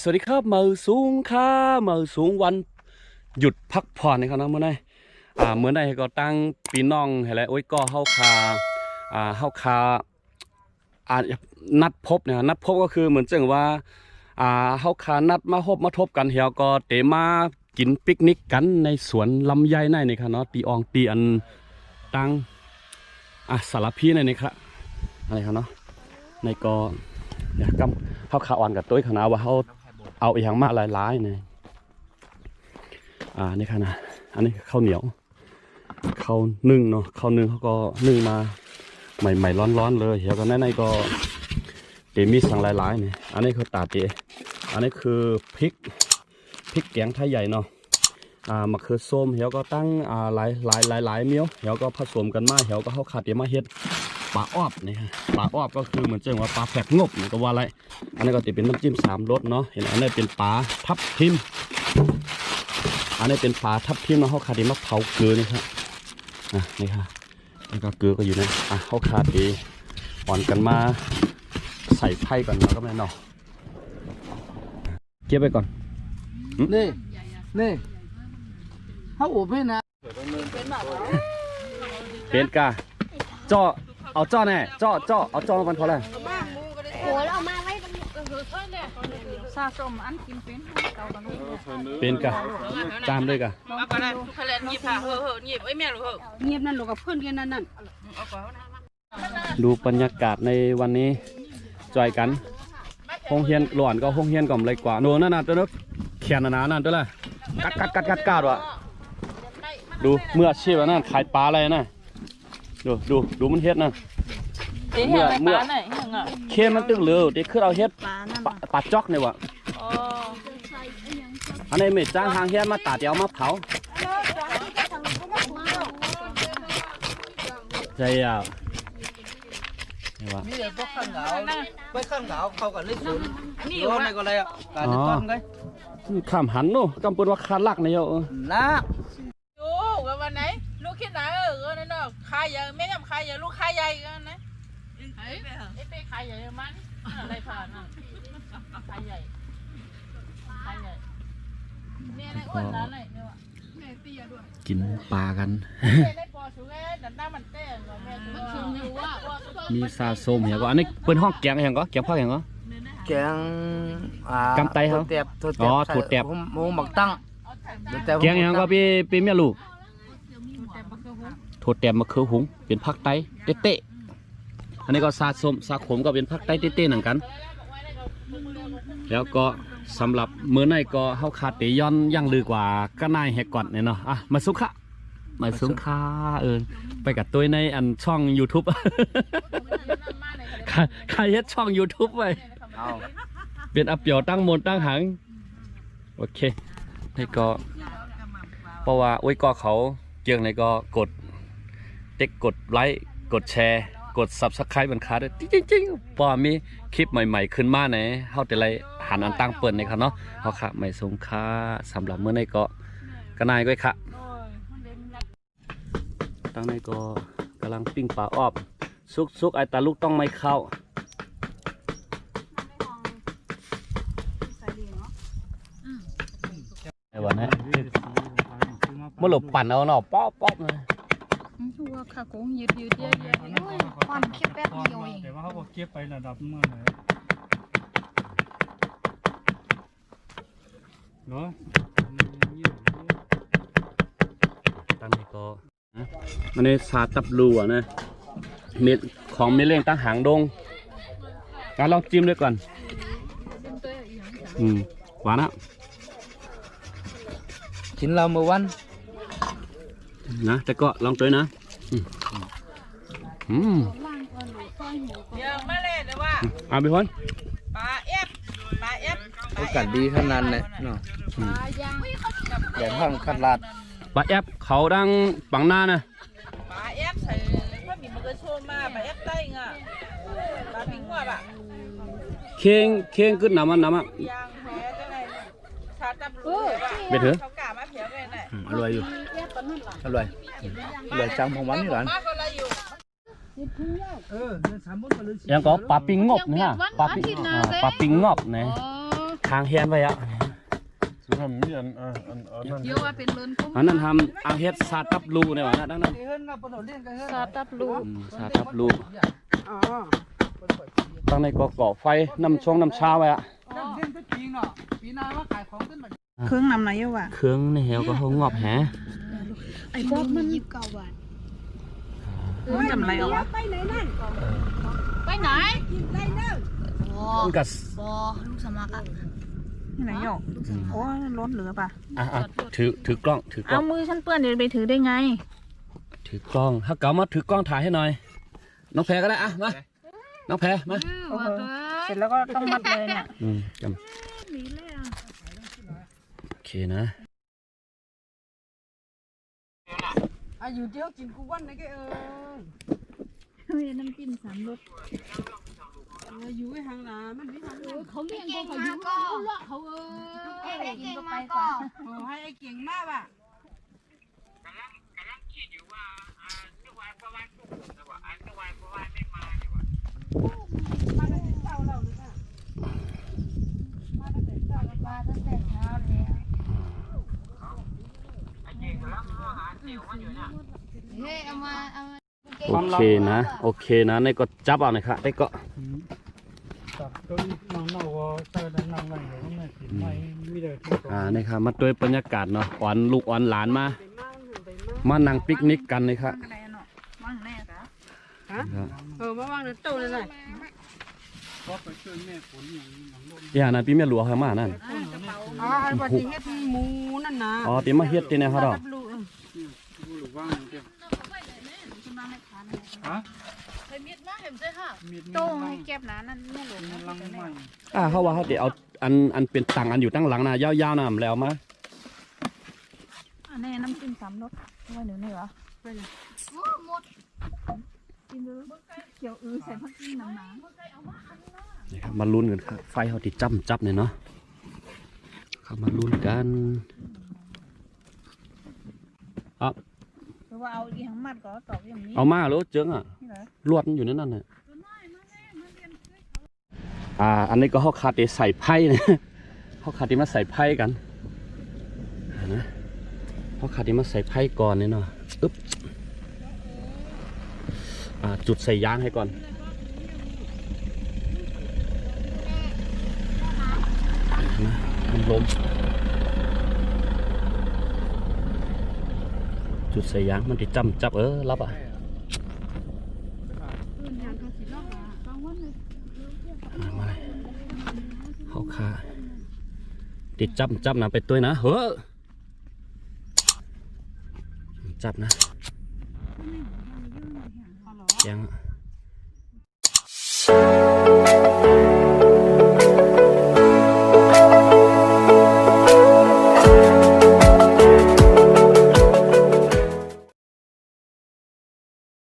สวัสดีครับมือสูงค่ะมือสูงวันหยุดพักผ่อนนะครับนะเมื่อไหร่อ่าเมื่อไหร่ก็ตั้งปีน้องให้แล้วโอ้ยก็เฮาคาอ่าเฮาคาอ่านัดพบเนี่ยนัดพบก็คือเหมือนจังว่าอ่าเฮาคานัดมาพบมาทบกันเฮียก็เตมากินปิกนิกกันในสวนลำไยในนี่ครับเนาะตีอองตีอันตั้งอะสารพีในนี่ครับอะไรครับเนาะในก็เดี๋ยกำเขาขาอ่อนกับตัวขนาดว่าเขา เอาอีกอย่างมากหลายๆเนี่ยอ่านี่ขนาดอันนี้ข้าวเหนียวข้าวนึ่งเนาะข้าวนึ่งเขาก็นึ่งมาใหม่ๆร้อนๆเลยแล้วก็ในในก็เตมีสั่งหลายๆเนี่ยอันนี้คือตาเตอันนี้คือพริกพริกแกงไทยใหญ่เนาะอ่ามะเขือส้มเหี่ยวก็ตั้งอ่าหลายหลายหลายหลายเมี้ยวเหี่ยวก็ผสมกันมาเหี่ยวก็เขาขาดเดี๋ยวมาเฮ็ด ปลาอ้อบนี่ฮะปลาอ้อบก็คือเหมือนเจ้าว่าปลาแผลกงบนี่ก็ว่าอะไร อันนี้ก็จะเป็นน้ำจิ้มสามรสเนาะเห็นอันนี้เป็นปลาทับทิมอันนี้เป็นปลาทับทิมเนาะเขาขาดดีมะเผาเกลือนี่ครับอะนี่ครับแล้วก็เกลือก็อยู่นะอะเขาขาดดีอ่อนกันมาใส่ไพ่ก่อนแล้วก็ไม่เนาะเก็บไปก่อนนี่นี่เขาอุบให้นะเป็นกาจ่อ เอาจ่อแน่จ่อจ่อเอาจ่อมันพอแล้วโอ้แล้วเอามาไว้ตรงนี้ซาส้มอันกินเป็นเก่ากันนู้นเป็นกาจามด้วยกาเอาก่อนนะทะเลหยิบค่ะเฮ้อเฮ้อหยิบไอ้แม่หรือเฮ้อเงียบนั่นหรอกกับเพื่อนกันนั่นนั่นเอาก่อนนะดูบรรยากาศในวันนี้จอยกันห้องเฮียนหลวนก็ห้องเฮียนก่อมเลยกว่าโน่นนั่นน่ะตัวนึกแขนหนาๆนั่นตัวละกัดกัดกัดกัดกัดวะดูเมื่ออาชีพอันนั่นขายปลาอะไรนะ ดูดูดูมันเฮ็ดนะเดี๋ยวเห็นไปปลาไหนเห็นอะเคนมันตึงเหลือเด็กขึ้นเอาเฮ็ดปลานั่นปลาปลาจอกเนี่ยวะอ๋ออันนี้เม็ดจ้างทางเฮียนมาตัดเดี๋ยวเอามาเผาใช่อะนี่วะมีแต่พวกข้างเหงาไปข้างเหงาเขากับเล็กศูนย์ร้อนในก็เลยอะการจะต้นไงข้ามหันโน่กำปนว่าคาลักเนี่ยเออลาก ดูกันวันไหนลูก คิดไหนเออเออนั่นเนาะขายใหญ่แม่ยำขายใหญ่ลูกขายใหญ่กันนะเฮ้ยไอ้เป้ขายใหญ่มันอะไรผ่านอะขายใหญ่ขายใหญ่เนี่ยนะอ้วนนั่นเลยเนี่ยกินปลากันในปอสูงไอ้ดันด้ามันเต้นกับแม่สูงอยู่ว่ามีซาส้มเหี่ยก็อันนี้เปิ้นห้องแกงเหี่ยก็แกงผักเหี่ยก็แกงอ่ากำไตเขาถั่วแตบถั่วแตบอ๋อถั่วแตบผมผมหมักตั้งถั่วแตบแกงเหี่ยก็พี่พี่เมียลูก ถั่วแต้มมะเขือหุงเป็นผักไตเตะอันนี้ก็ซาส้มซาขมก็เป็นผักไตเตะๆหมือนกัน แล้วก็สำหรับมื้อในก็เฮาขาดเตย้อนย่างลือกว่าก็นายแฮกก่อนเนี่ยเนาะอะมาสุขะมาสุขะเออไปกับตัวในอันช่อง YouTube ใครเฮ็ดช่อง YouTube ไว้เป็นอัปเปียวตั้งมนตั้งหัง โอเคนี่ก็ เพราะว่าโอ้ยก็เขาเกียงในก็กด เต็กกดไลค์กดแชร์ กด subscribe บันคาด้วยจริงๆพอมีคลิปใหม่ๆ ขึ้นมาในเฮาแต่ไรหันอันตั้งเปิดในครับเนาะเฮาค่ะไม่สงค่าสำหรับเมื่อในก็กระนายก้อยค่ะตั้งในก็กำลังปิ้งปลาออบ ซุกซุกๆไอตาลูกต้องไม่เข้าไอ้วันนี้เมื่อหลบปั่นเอาเนาะป๊อปป๊อปเลย ชัวขาโค้งยืดยืดเยอะแยะโอ้ยความแค่แป๊บเดียวเองแต่ว่าเขาบอกเก็บไประดับเมื่อไหร่เนาะตั้งนี้ก็อันนี้ซาตับลูอะนะเม็ดของเมดเล่งตั้งหางดงการลองจิ้มด้วยก่อน อืม หวานอะกินเราเมื่อวัน นะแต่ก็ลองตัวนะอืมอืมยังไม่เล่นเลยว่าเอาไปคนปลาเอฟปลาเอฟโอกาสดีขนาดนั้นเนาะแกงข้างขัดลาดปลาแอปเขาดังปังหน้านะปลาเอฟใส่ถ้ามีมันก็โชว์มาปลาเอฟได้ไงปลาปิงว่าปะเค้งเค้งขึ้นน้ำมันน้ำอะยางแพ้จะไหนชาตับรู้เลยว่าไปเถอะเขากล้ามาเพียบเลยไหนอืมอร่อยอยู่ อร่อยอร่อยจังของวันนี่หลานมาก็เลยอยู่เออเดินสามบุญมาเลยยังก็ปลาปิงงบนะฮะปลาปิงอ่าปลาปิงงบนะทางแฮนไว้อะสุทำมีอันอ่าอันอันนั้นเดี๋ยวว่าเป็นเลินกุ้งอันนั้นทำอังเฮ็ดซาตับลูเนี่ยวะนะดังนั้นเฮิรนกับปนเลี้ยงกันเฮิรนซาตับลูอืมซาตับลูอ๋อตั้งในก็ก่อไฟน้ำชงน้ำชาไว้อะเลี้ยงก็จริงเนาะปีหน้าว่าขายของขึ้นมาเครื่องนำไหนอยู่วะเครื่องในแหวก็เขางอบแห ไอ้บ๊อบมันยิบเก่าบาทมันจำอะไรเอาวะไปไหนบอมันก็บอลูกสมัครอะที่ไหนโยกโอ้ยรถเหลือป่ะอะอะถือถือกล้องถือกล้เอาองมือฉันเปื้อนเดี๋ยวไปถือได้ไง ถือกล้องถ้าเก๋ามาถือกล้องถ่ายให้หน่อย น้องแพรก็ได้อะมาน้องแพรมาเสร็จแล้วก็ต้องมัดเลยเนี่ยอืมจำโอเคนะ อะอยู่เดียวกินกูวันไหนก็เออมีน้ำจิ้มสามรสเอออยู่ไอ้หางนามันมีหางนาเขาเลี้ยงก็เขาอยู่ก็เขาเออไอ้เก่งมาก็โอ้ให้ไอ้เก่งมากอะมาตั้งแต่เช้าแล้วเฮ้ยเอามาเอามา โอเคนะ โอเคนะในก็จับเอาหน่อยค่ะได้ก็จับก็นั่งเน่าก็ใส่ได้นั่งนั่งอยู่ไม่ติดไม่มีแต่ที่ตรงอ่านี่ครับมาด้วยบรรยากาศเนาะอ่อนลูกอ่อนหลานมา มานั่งปิกนิกกันเลยครับอะไรเนาะว่างแน่จ้ะเออมาว่างในตู้เลยนะก็ไปช่วยแม่ฝนอย่างหลังรถอย่านะพี่แม่หลวงเขามานั่นอ๋อไอ้บัดนี้เฮ็ดหมูนั่นนะอ๋อตีมาเฮ็ดที่เนี่ยเขาดอก ลูก ผู้หรือว่างอย่างเดียว ฮะเคยมิดมาเห็นใช่ค่ะมีดโต้มีให้เก็บนะนั่นแม่หลวงดลังไม้อ่าเขาว่าเขาจะเอาอันอันเป็นตังอันอยู่ตั้งหลังนะยาวๆนะแล้วมาอันนี้น้ำจิ้มสามรสไว้หนูนี่เหรอโอ้หมดกินดูเขียวอือใส่ผักชีน้ำหนานี่ครับมาลุ้นกันครับไฟเขาติจ้ำจับเนี่ยเนาะเข้ามาลุ้นกัน ห รือว่าเอาอีหังมัดก็ตอกอย่างนี้เอามาแล้วเจิงอะนี่เหรอลวดมันอยู่ในนั่นน่ะอ่า อันนี้ก็เขาขาดที่ใส่ไพ่นะเขาขาดที่มาใส่ไพ่กันอ่านะเขาขาดที่มาใส่ไพ่ก่อนเนี่ยเนาะอึ๊บอ่าจุดใส่ยางให้ก่อนนะมันลม จุดใส่ยางมันติดจำจับเออรับอะมาเลยเขาขาติดจับจับนะไปตัวนะเฮ้อจับนะยังอะ